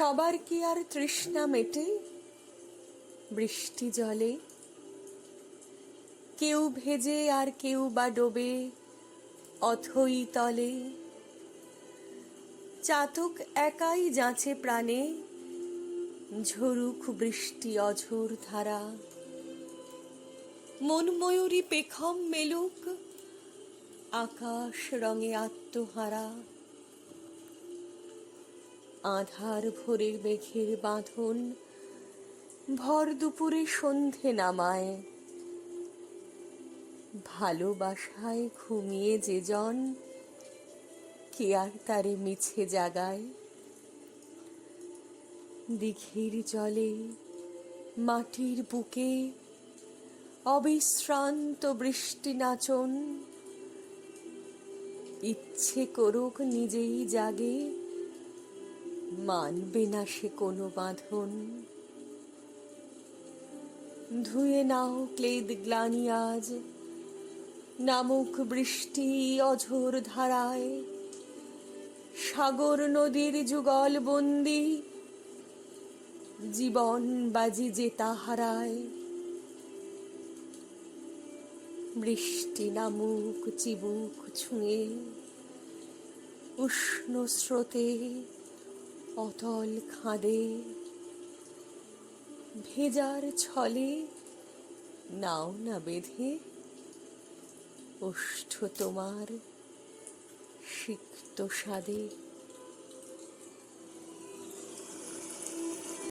সবার কি আর তৃষ্ণা মেটে? বৃষ্টি জলে। কেউ ভেজে আর কেউ বা ডোবে অথই তলে। চাতক একাই যাচে প্রাণে, ঝরুক বৃষ্টি অঝোর ধারা। মন ময়ূরী পেখম মেলুক আকাশ রঙে আত্মহারা। আধার ভোরের মেঘের বাঁধন, ভর দুপুরে সন্ধে নামায়। ভালোবাসায় ঘুমিয়ে যে জন, কে আর তারে মিছে জাগায়? দিঘির জলে, মাটির বুকে, অবিশ্রান্ত বৃষ্টি নাচন। ইচ্ছে করুক নিজেই জাগে মানবে না সে কোনো বাঁধন। ধুয়ে নাও ক্লেদ গ্লানি আজ, নামুক বৃষ্টি অঝোর ধারায়। সাগর নদীর যুগল বন্দি, জীবন বাজি যে তাহারায়। বৃষ্টি নামুক, চিবুক ছুঁয়ে, উষ্ণ স্রোতে অতল খাঁদে ভেজার ছলে নাও না বেঁধে ওষ্ঠ তোমার সিক্ত স্বাদে